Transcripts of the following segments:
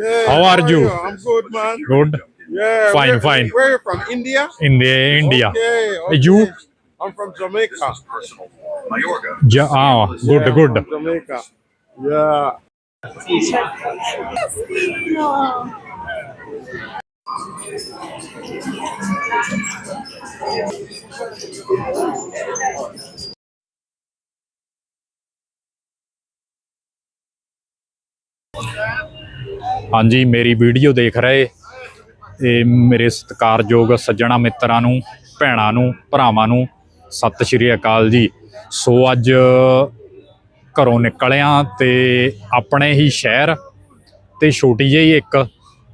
Hey, How are you? I'm good, man. Good. Yeah. Fine, where, fine. Where are you from? India? India, India. Okay, okay. You? I'm from Jamaica. Ja, ah, good, Yeah, good. From Jamaica. Yeah. ਹਾਂਜੀ, ਮੇਰੀ video ਦੇਖ ਰਹੇ। ਇਹ ਮੇਰੇ ਸਤਿਕਾਰਯੋਗ ਸੱਜਣਾ ਮਿੱਤਰਾਂ ਨੂੰ, ਭੈਣਾਂ ਨੂੰ, ਭਰਾਵਾਂ ਨੂੰ ਸਤਿ ਸ਼੍ਰੀ ਅਕਾਲ ਜੀ। ਸੋ ਅੱਜ ਘਰੋਂ ਨਿਕਲਿਆ ਤੇ ਆਪਣੇ ਹੀ ਸ਼ਹਿਰ ਤੇ ਛੋਟੀ ਜਿਹੀ ਇੱਕ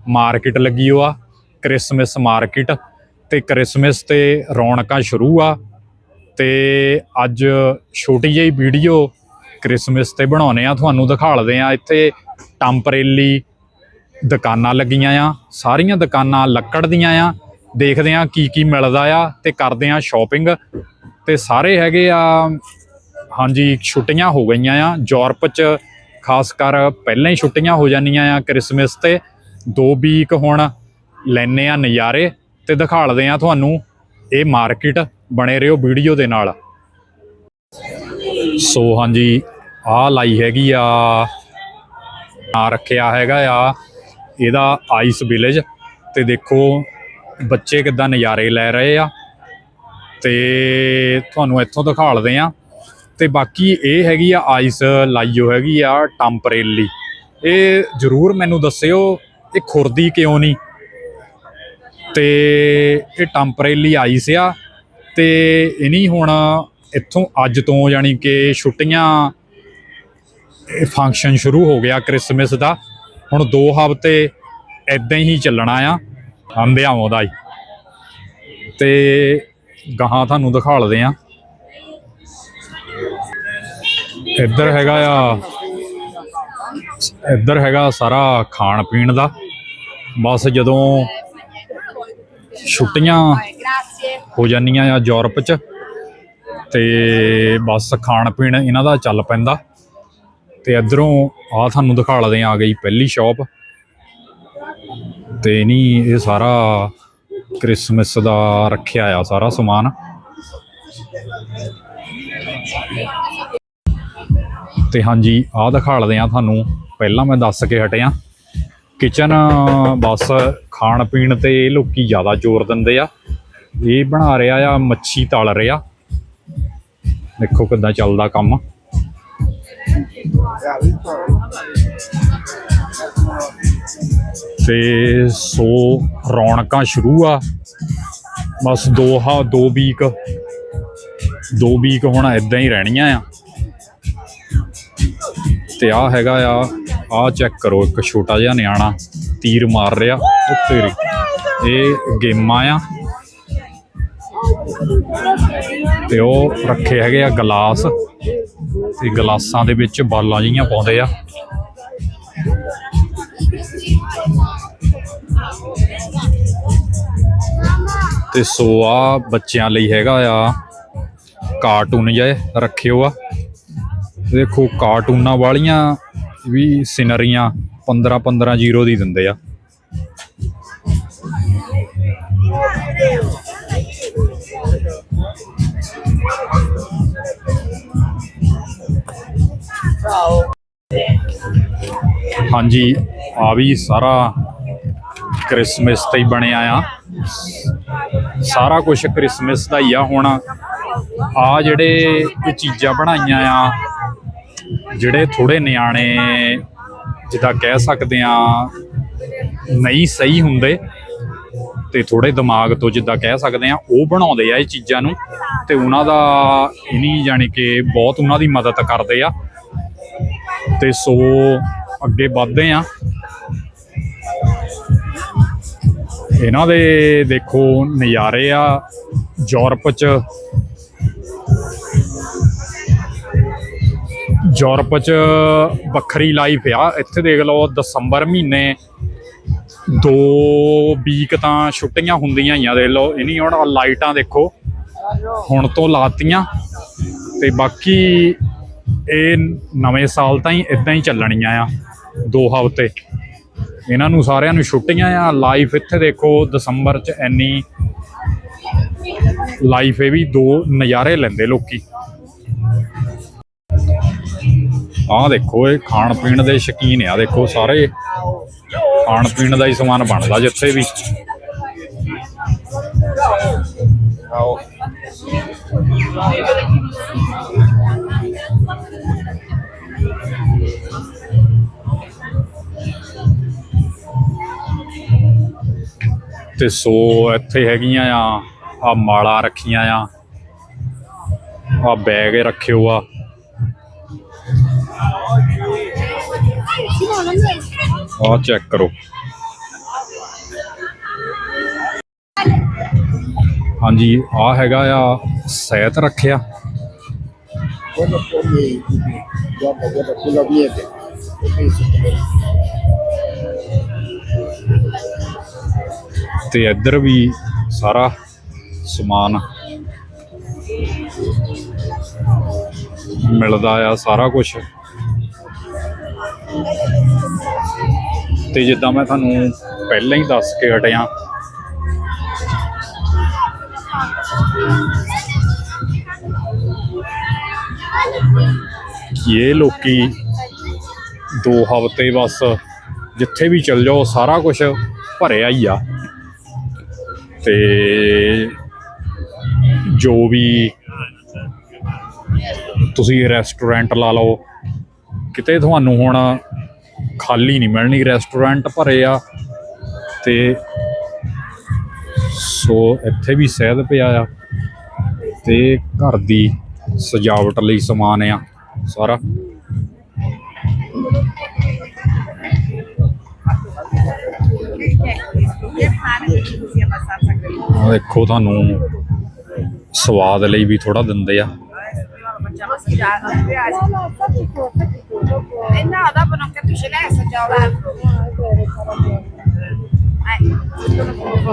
ਮਾਰਕੀਟ ਲੱਗੀ ਹੋਆ, ਕ੍ਰਿਸਮਸ ਮਾਰਕੀਟ। ਤੇ ਕ੍ਰਿਸਮਸ ਤੇ ਰੌਣਕਾਂ ਸ਼ੁਰੂ ਆ ਤੇ ਅੱਜ ਛੋਟੀ ਜਿਹੀ ਵੀਡੀਓ ਕ੍ਰਿਸਮਸ ਤੇ ਬਣਾਉਨੇ ਆ। ਤੁਹਾਨੂੰ ਦਿਖਾਲਦੇ ਆ ਇੱਥੇ ਟੰਪਰੇਲੀ ਦੁਕਾਨਾਂ ਲੱਗੀਆਂ ਆ, ਸਾਰੀਆਂ ਦੁਕਾਨਾਂ ਲੱਕੜ ਦੀਆਂ ਆ। ਦੇਖਦੇ ਆ ਕੀ ਕੀ ਮਿਲਦਾ ਆ ਤੇ ਕਰਦੇ ਆ ਸ਼ਾਪਿੰਗ ਤੇ ਸਾਰੇ ਹੈਗੇ ਆ, ਹਾਂਜੀ, ਛੁੱਟੀਆਂ ਹੋ ਗਈਆਂ ਆ। ਯੂਰਪ ਚ ਖਾਸ ਕਰ ਪਹਿਲਾਂ ਹੀ ਛੁੱਟੀਆਂ ਹੋ ਜਾਂਦੀਆਂ ਆ ਕ੍ਰਿਸਮਸ ਤੇ। ਦੋ ਵੀਕ ਹੁਣ ਲੈਨੇ ਆ ਨਜ਼ਾਰੇ ਤੇ ਦਿਖਾਲਦੇ ਆ ਤੁਹਾਨੂੰ ਇਹ ਮਾਰਕੀਟ ਬਣੇ ਰਹੋ ਵੀਡੀਓ ਦੇ ਨਾਲ। ਸੋ ਹਾਂਜੀ ਆ ਲਾਈ ਹੈਗੀ ਆ ਆ ਰੱਖਿਆ ਹੈਗਾ ਆ। ਇਹਦਾ ਆਈਸ ਵਿਲੇਜ ਤੇ ਦੇਖੋ ਬੱਚੇ ਕਿੱਦਾਂ ਨਜ਼ਾਰੇ ਲੈ ਰਹੇ ਆ ਤੇ ਤੁਹਾਨੂੰ ਇੱਥੋਂ ਦਿਖਾਲਦੇ ਆ। ਤੇ ਬਾਕੀ ਇਹ ਹੈਗੀ ਆ ਆਈਸ ਲਾਈਓ ਹੈਗੀ ਆ ਟੈਂਪਰੇਰੀ ਇਹ ਜਰੂਰ ਮੈਨੂੰ ਦੱਸਿਓ ਇਹ ਖੁਰਦੀ ਕਿਉਂ ਨਹੀਂ? ਤੇ ਇਹ ਟੈਂਪਰੇਰੀ ਆਈਸ ਆ ਤੇ ਇਨੀ ਹੁਣ ਇੱਥੋਂ ਅੱਜ ਤੋਂ ਯਾਨੀ ਕਿ ਛੁੱਟੀਆਂ ਫੰਕਸ਼ਨ ਸ਼ੁਰੂ ਹੋ ਗਿਆ ਕ੍ਰਿਸਮਸ ਦਾ। ਹੁਣ 2 ਹਫ਼ਤੇ ਇਦਾਂ ਹੀ ਚੱਲਣਾ ਆ। ਅੰਬਿਆਵਾਂ ਦਾ ਹੀ ਤੇ ਗਾਹਾਂ ਤੁਹਾਨੂੰ ਦਿਖਾਲਦੇ ਆ। ਇੱਧਰ ਹੈਗਾ ਆ, ਇੱਧਰ ਹੈਗਾ ਸਾਰਾ ਖਾਣ ਪੀਣ ਦਾ। ਬਸ ਜਦੋਂ ਛੁੱਟੀਆਂ ਹੋ ਜਾਂਦੀਆਂ ਆ ਯੂਰਪ ਚ, ਤੇ ਬਸ ਖਾਣ ਪੀਣ ਇਹਨਾਂ ਦਾ ਚੱਲ ਪੈਂਦਾ। ਤੇ ਇਧਰੋਂ ਆ ਤੁਹਾਨੂੰ ਦਿਖਾਲਦੇ ਆ ਗਈ ਪਹਿਲੀ ਸ਼ਾਪ ਤੇ ਨਹੀਂ ਇਹ ਸਾਰਾ ਕ੍ਰਿਸਮਸ ਦਾ ਰੱਖਿਆ ਆ ਸਾਰਾ ਸਮਾਨ। ਤੇ ਹਾਂਜੀ, ਆਹ ਦਿਖਾਲਦੇ ਆ ਤੁਹਾਨੂੰ। ਪਹਿਲਾਂ ਮੈਂ ਦੱਸ ਕੇ ਹਟਿਆ। ਕਿਚਨ, ਬਸ ਖਾਣ ਪੀਣ ਤੇ ਇਹ ਲੋਕੀ ਜ਼ਿਆਦਾ ਜ਼ੋਰ ਦਿੰਦੇ ਆ। ਇਹ ਬਣਾ ਰਿਹਾ ਆ, ਮੱਛੀ ਤਲ ਰਿਹਾ। ਦੇਖੋ ਕਿੱਦਾਂ ਚੱਲਦਾ ਕੰਮ। ਤੇ ਸੋ ਰੌਣਕਾਂ ਸ਼ੁਰੂ ਆ। ਬਸ ਦੋ ਹਾ ਦੋ ਵੀਕ ਦੋ ਵੀਕ ਹੁਣ ਇਦਾਂ ਹੀ ਰਹਿਣੀਆਂ ਆ। ਤੇ ਆ ਹੈਗਾ ਆ ਆ ਚੈੱਕ ਕਰੋ, ਇੱਕ ਛੋਟਾ ਜਿਹਾ ਨਿਆਣਾ ਤੀਰ ਮਾਰ ਰਿਹਾ ਉਹ ਇਹ ਗੇਮਾਂ ਆ। ਤੇ ਉਹ ਰੱਖੇ ਹੈਗੇ ਆ ਗਲਾਸ। ਤੇ ਗਲਾਸਾਂ ਦੇ ਵਿੱਚ ਬਾਲਾਂ ਜੀਆਂ ਪਾਉਂਦੇ ਆ। ਤੇ ਸੋ ਆ ਬੱਚਿਆਂ ਲਈ ਹੈਗਾ ਆ ਕਾਰਟੂਨ ਜਿਹੇ ਰੱਖਿਓ ਆ। ਦੇਖੋ ਕਾਰਟੂਨਾਂ ਵਾਲੀਆਂ ਵੀ ਸਿਨਰੀਆਂ 15 15 ਜ਼ੀਰੋ ਦੀ ਦਿੰਦੇ ਆ। ਹਾਂਜੀ, ਆ ਵੀ ਸਾਰਾ ਕ੍ਰਿਸਮਸ ਤੇ ਹੀ ਬਣਿਆ ਆ। ਸਾਰਾ ਕੁਝ ਕ੍ਰਿਸਮਸ ਦਾ ਹੀ ਆ ਹੁਣ। ਆ ਜਿਹੜੇ ਇਹ ਚੀਜ਼ਾਂ ਬਣਾਈਆਂ ਆ, ਜਿਹੜੇ ਥੋੜੇ ਨਿਆਣੇ ਜਿੱਦਾਂ ਕਹਿ ਸਕਦੇ ਆ, ਨਹੀਂ ਸਹੀ ਹੁੰਦੇ ਤੇ ਥੋੜੇ ਦਿਮਾਗ ਤੋਂ ਜਿੱਦਾਂ ਕਹਿ ਸਕਦੇ ਆ, ਉਹ ਬਣਾਉਂਦੇ ਆ ਇਹ ਚੀਜ਼ਾਂ ਨੂੰ ਤੇ ਉਹਨਾਂ ਦਾ ਇਨੀ ਜਾਣੀ ਕਿ ਬਹੁਤ ਉਹਨਾਂ ਦੀ ਮਦਦ ਕਰਦੇ ਆ। ਤੇ ਸੋ ਅੱਗੇ ਵਧਦੇ ਆ ਇਹਨਾਂ ਦੇ ਦੇਖੋ ਨਜ਼ਾਰੇ ਆ, ਯੂਰਪ ਚ। ਯੂਰਪ ਚ ਵੱਖਰੀ ਲਾਈਫ ਆ। ਇੱਥੇ ਦੇਖ ਲਓ, ਦਸੰਬਰ ਮਹੀਨੇ ਦੋ ਵੀਕ ਤਾਂ ਛੁੱਟੀਆਂ ਹੁੰਦੀਆਂ ਹੀ ਆ। ਦੇਖ ਲਓ ਇਨੀ ਹੁਣ ਲਾਈਟਾਂ ਦੇਖੋ, ਹੁਣ ਤੋਂ ਲਾਤੀਆਂ। ਤੇ ਬਾਕੀ ਇਹ ਨਵੇਂ ਸਾਲ ਤਾਂ ਹੀ ਇਦਾਂ ਹੀ ਚੱਲਣੀਆਂ ਆ ਦੋ ਹਫ਼ਤੇ ਇਹਨਾਂ ਨੂੰ ਸਾਰਿਆਂ ਨੂੰ ਛੁੱਟੀਆਂ ਆ ਲਾਈਫ ਇੱਥੇ ਦੇਖੋ ਦਸੰਬਰ ਚ ਇੰਨੀ ਲਾਈਫ ਇਹ ਵੀ ਦੋ ਨਜ਼ਾਰੇ ਲੈਂਦੇ ਲੋਕੀ। ਆਹ ਦੇਖੋ ਇਹ ਖਾਣ ਪੀਣ ਦੇ ਸ਼ਕੀਨ ਆ, ਦੇਖੋ ਸਾਰੇ। ਖਾਣ ਪੀਣ ਦਾ ਹੀ ਸਮਾਨ ਬਣਦਾ ਜਿੱਥੇ ਵੀ। ਆਓ। ਤੇ ਸੋ ਇੱਥੇ ਹੈਗੀਆਂ ਆ ਆ ਮਾਲਾ ਰੱਖੀਆਂ ਆ ਆ ਬੈਗ ਰੱਖਿਓ ਆ ਆ ਚੈੱਕ ਕਰੋ ਹਾਂਜੀ ਆ ਹੈਗਾ ਆ ਸਹਿਤ ਰੱਖਿਆ Bueno, come, guarda, guarda, quella viene. ਤੇ ਇੱਧਰ ਵੀ ਸਾਰਾ ਸਮਾਨ ਮਿਲਦਾ ਆ, ਸਾਰਾ ਕੁਝ ਤੇ ਜਿੱਦਾਂ ਮੈਂ ਤੁਹਾਨੂੰ ਪਹਿਲਾਂ ਹੀ ਦੱਸ ਕੇ ਹਟਿਆ। ਕਿ ਇਹ ਲੋਕੀ ਦੋ ਹਫ਼ਤੇ ਬਸ ਜਿੱਥੇ ਵੀ ਚੱਲ ਜਾਓ, ਸਾਰਾ ਕੁਝ ਭਰਿਆ ਹੀ ਆ। ਤੇ ਜੋ ਵੀ ਤੁਸੀਂ ਰੈਸਟੋਰੈਂਟ ਲਾ ਲਓ, ਕਿਤੇ ਤੁਹਾਨੂੰ ਹੁਣ ਖਾਲੀ ਨਹੀਂ ਮਿਲਣੀ ਰੈਸਟੋਰੈਂਟ ਭਰੇ ਆ ਤੇ ਸੋ ਇੱਥੇ ਵੀ ਸਹਿਦ ਪਿਆ ਆ ਤੇ ਘਰ ਦੀ ਸਜਾਵਟ ਲਈ ਸਮਾਨ ਆ ਸਾਰਾ। ਦੇਖੋ ਤੁਹਾਨੂੰ ਸਵਾਦ ਲਈ ਵੀ ਥੋੜਾ ਦਿੰਦੇ ਆ? Eh.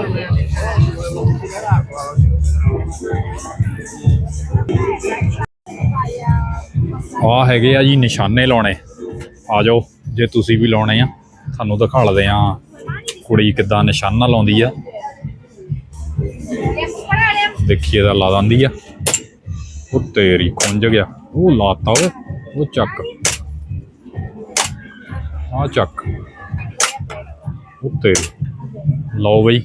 ਆ ਹੈਗੇ ਆ ਜੀ ਨਿਸ਼ਾਨੇ ਲਾਉਣੇ ਆ ਜਾਓ ਜੇ ਤੁਸੀਂ ਵੀ ਲਾਉਣੇ ਆ ਤੁਹਾਨੂੰ ਦਿਖਾਲਦੇ ਆ ਕੁੜੀ ਕਿੱਦਾਂ ਨਿਸ਼ਾਨਾ ਲਾਉਂਦੀ ਆ ਦੇਖੀਏ ਦਾ ਲਾ ਦਿੰਦੀ ਆ। ਉਹ ਤੇਰੀ ਖੁੰਝ ਗਿਆ। ਉਹ ਲਾਤਾ ਓਏ, ਉਹ ਚੱਕ। ਆ ਚੱਕ। ਉਹ ਤੇਰੀ। ਲਓ ਬਈ।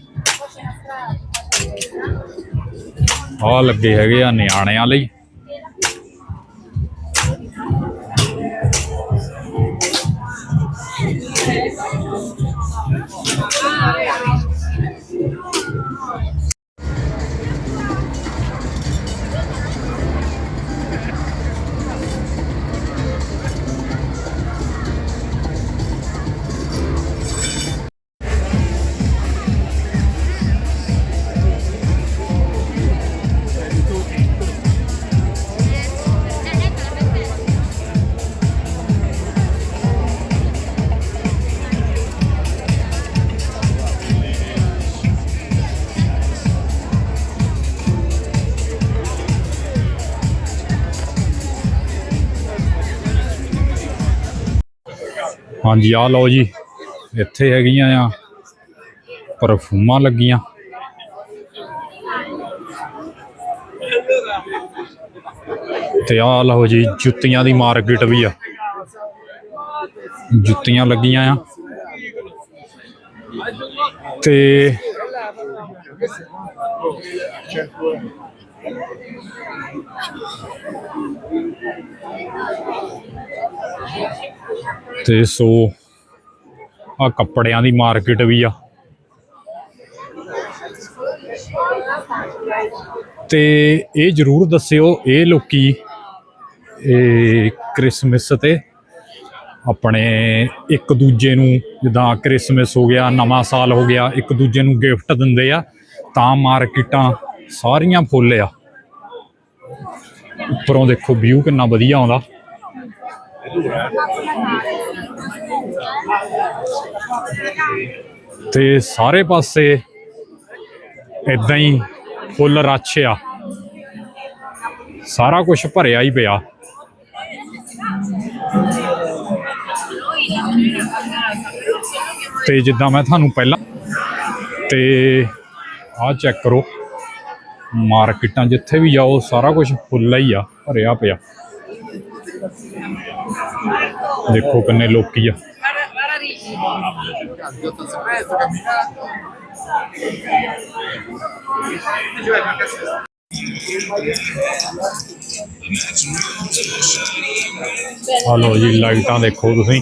ਆ ਲੱਗੇ ਹੈਗੇ ਆ ਨਿਆਣਿਆਂ ਲਈ। ਹਾਂਜੀ ਆ ਲਓ ਜੀ। ਇੱਥੇ ਹੈਗੀਆਂ ਆ, ਪਰਫਿਊਮਾਂ ਲੱਗੀਆਂ। ਤੇ ਆ ਲਓ ਜੀ, ਜੁੱਤੀਆਂ ਦੀ ਮਾਰਕੀਟ ਵੀ ਆ। ਜੁੱਤੀਆਂ ਲੱਗੀਆਂ ਆ। ਤੇ ਤੇ ਸੋ ਆ ਕੱਪੜਿਆਂ ਦੀ ਮਾਰਕੀਟ ਵੀ ਆ। ਤੇ ਇਹ ਜਰੂਰ ਦੱਸਿਓ ਇਹ ਲੋਕੀ, ਇਹ ਕ੍ਰਿਸਮਸ ਤੇ ਆਪਣੇ ਇੱਕ ਦੂਜੇ ਨੂੰ ਜਿੱਦਾਂ ਕ੍ਰਿਸਮਸ ਹੋ ਗਿਆ, ਨਵਾਂ ਸਾਲ ਹੋ ਗਿਆ, ਇੱਕ ਦੂਜੇ ਨੂੰ ਗਿਫਟ ਦਿੰਦੇ ਆ, ਤਾਂ ਮਾਰਕੀਟਾਂ ਸਾਰੀਆਂ ਫੁੱਲ ਆ। ਉੱਪਰੋਂ ਦੇਖੋ ਵਿਊ ਕਿੰਨਾ ਵਧੀਆ ਆਉਂਦਾ। ਤੇ ਸਾਰੇ ਪਾਸੇ ਇਦਾਂ ਹੀ ਫੁੱਲ ਰੱਛ ਆ। ਸਾਰਾ ਕੁਝ ਭਰਿਆ ਹੀ ਪਿਆ। ਤੇ ਜਿੱਦਾਂ ਮੈਂ ਤੁਹਾਨੂੰ ਪਹਿਲਾਂ ਤੇ ਆਹ ਚੈੱਕ ਕਰੋ। ਮਾਰਕੀਟਾਂ ਜਿੱਥੇ ਵੀ ਜਾਓ ਸਾਰਾ ਕੁਝ ਫੁੱਲਾ ਹੀ ਆ ਭਰਿਆ ਪਿਆ ਦੇਖੋ ਕਿੰਨੇ ਲੋਕੀ ਆ ਆ ਲਓ ਜੀ ਲਾਈਟਾਂ ਦੇਖੋ ਤੁਸੀਂ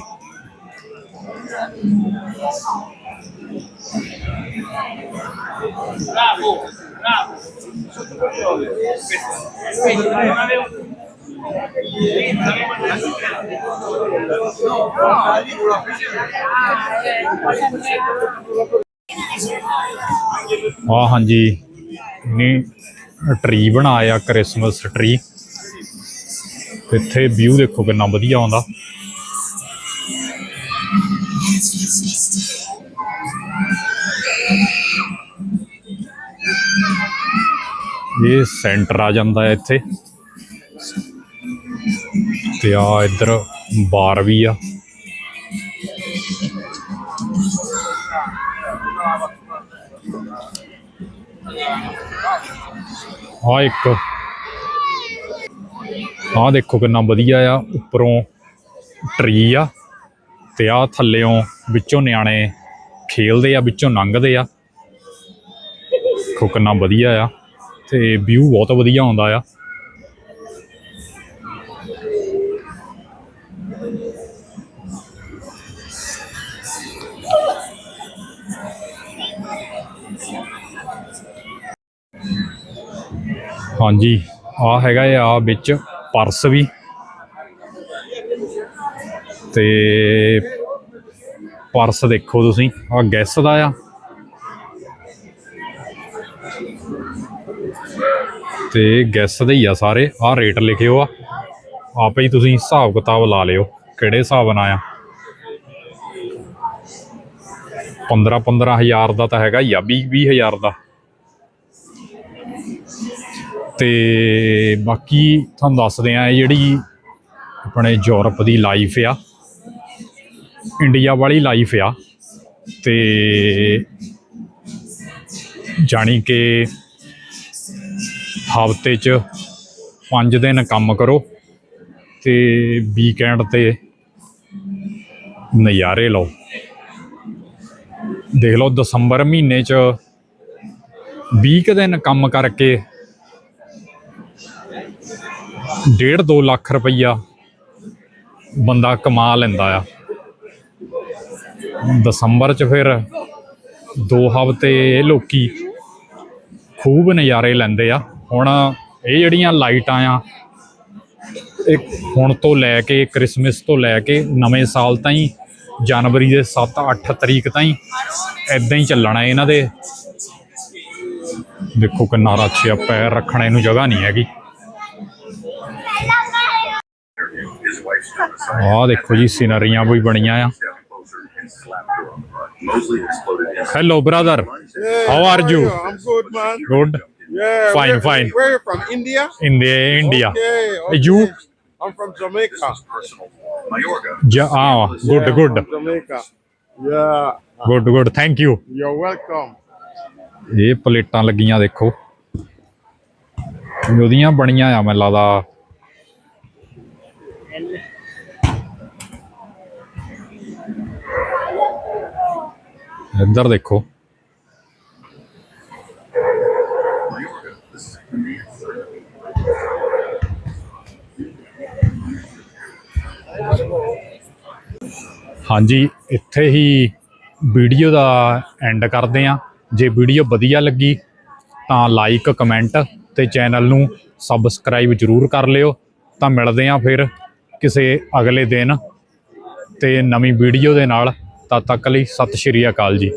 ਆ ਹਾਂਜੀ ਨੇ ਟਰੀ ਬਣਾਇਆ ਕ੍ਰਿਸਮਸ ਟਰੀ ਇੱਥੇ ਵਿਊ ਦੇਖੋ ਕਿੰਨਾ ਵਧੀਆ ਆਉਂਦਾ। ਇਹ ਸੈਂਟਰ ਆ ਜਾਂਦਾ ਹੈ ਇੱਥੇ। ਤੇ ਆ ਇੱਧਰ ਬਾਰ ਵੀ ਆ। ਆ ਇੱਕ। ਆ ਦੇਖੋ ਕਿੰਨਾ ਵਧੀਆ ਆ, ਉੱਪਰੋਂ ਟਰੀ ਆ ਤੇ ਆ ਥੱਲਿਓਂ ਵਿੱਚੋਂ ਨਿਆਣੇ ਖੇਲਦੇ ਆ, ਵਿੱਚੋਂ ਲੰਘਦੇ ਆ। ਦੇਖੋ ਕਿੰਨਾ ਵਧੀਆ ਆ। ਤੇ ਵਿਊ ਬਹੁਤ ਵਧੀਆ ਆਉਂਦਾ ਆ। ਹਾਂਜੀ ਆ ਹੈਗਾ ਆ ਵਿੱਚ ਪਰਸ ਵੀ। ਤੇ ਪਰਸ ਦੇਖੋ ਤੁਸੀਂ ਆ ਗੈਸ ਦਾ ਆ। ਤੇ ਗੈਸ ਦੇ ਹੀ ਆ ਸਾਰੇ। ਆ ਰੇਟ ਲਿਖਿਓ ਆ। ਆਪੇ ਹੀ ਤੁਸੀਂ ਹਿਸਾਬ ਕਿਤਾਬ ਲਾ ਲਿਓ ਕਿਹੜੇ ਹਿਸਾਬ ਨਾਲ ਆ। 15 15000 ਦਾ ਤਾਂ ਹੈਗਾ ਹੀ ਆ 20 20000 ਦਾ। ਤੇ ਬਾਕੀ ਤੁਹਾਨੂੰ ਦੱਸਦੇ ਆ ਇਹ ਜਿਹੜੀ ਆਪਣੇ ਯੂਰਪ ਦੀ ਲਾਈਫ ਆ। ਇੰਡੀਆ ਵਾਲੀ ਲਾਈਫ ਆ। ਤੇ ਜਾਣੀ ਕਿ ਹਫ਼ਤੇ 'ਚ 5 ਦਿਨ ਕੰਮ ਕਰੋ ਤੇ ਵੀਕਐਂਡ ਤੇ ਨਜ਼ਾਰੇ ਲਓ। ਦੇਖ ਲਓ ਦਸੰਬਰ ਮਹੀਨੇ 'ਚ 20 ਕੁ ਦਿਨ ਕੰਮ ਕਰਕੇ ਡੇਢ 2 ਲੱਖ ਰੁਪਈਆ ਬੰਦਾ ਕਮਾ ਲੈਂਦਾ ਆ। ਦਸੰਬਰ 'ਚ ਫਿਰ ਦੋ ਹਫ਼ਤੇ ਇਹ ਲੋਕੀ ਖੂਬ ਨਜ਼ਾਰੇ ਲੈਂਦੇ ਆ। ਹੁਣ ਇਹ ਜਿਹੜੀਆਂ ਲਾਈਟਾਂ ਆ ਇਹ ਹੁਣ ਤੋਂ ਲੈ ਕੇ ਕ੍ਰਿਸਮਸ ਤੋਂ ਲੈ ਕੇ ਨਵੇਂ ਸਾਲ ਤਾਈਂ ਜਨਵਰੀ ਦੇ 7-8 ਤਰੀਕ ਤਾਈਂ ਐਦਾਂ ਹੀ ਚੱਲਣਾ ਇਹਨਾਂ ਦੇ। ਦੇਖੋ ਕਿੰਨਾ ਰੱਛ ਆ ਪੈਰ ਰੱਖਣੇ ਨੂੰ ਜਗ੍ਹਾ ਨਹੀਂ ਹੈਗੀ। ਆਹ ਦੇਖੋ ਜੀ ਸਿਨਰੀਆਂ ਵੀ ਬਣੀਆਂ ਆ। Hello brother How are you? I'm good, man. Good Yeah. Fine, where, fine. Where you from? India? India India Okay, okay. You? I'm from Jamaica. personal. Mayorga. ਜਾ ਆ good Yeah, good from Jamaica. Yeah. Good good thank you You're welcome. ਇਹ ਪਲੇਟਾਂ ਲੱਗੀਆਂ ਦੇਖੋ ਇਹ ਉਹਦੀਆਂ ਬਣੀਆਂ ਆ ਮੈਨੂੰ ਲੱਗਦਾ ਇੱਧਰ ਦੇਖੋ ਹਾਂਜੀ, ਇੱਥੇ ਹੀ ਵੀਡੀਓ ਦਾ ਐਂਡ ਕਰਦੇ ਹਾਂ। ਜੇ ਵੀਡੀਓ ਵਧੀਆ ਲੱਗੀ ਤਾਂ ਲਾਈਕ ਕਮੈਂਟ ਤੇ ਚੈਨਲ ਨੂੰ ਸਬਸਕ੍ਰਾਈਬ ਜਰੂਰ ਕਰ ਲਿਓ। ਤਾਂ ਮਿਲਦੇ ਹਾਂ ਫਿਰ ਕਿਸੇ ਅਗਲੇ ਦਿਨ ਤੇ ਨਵੀਂ ਵੀਡੀਓ ਦੇ ਨਾਲ। ਤਦ ਤੱਕ ਲਈ ਸਤਿ ਸ਼੍ਰੀ ਅਕਾਲ ਜੀ।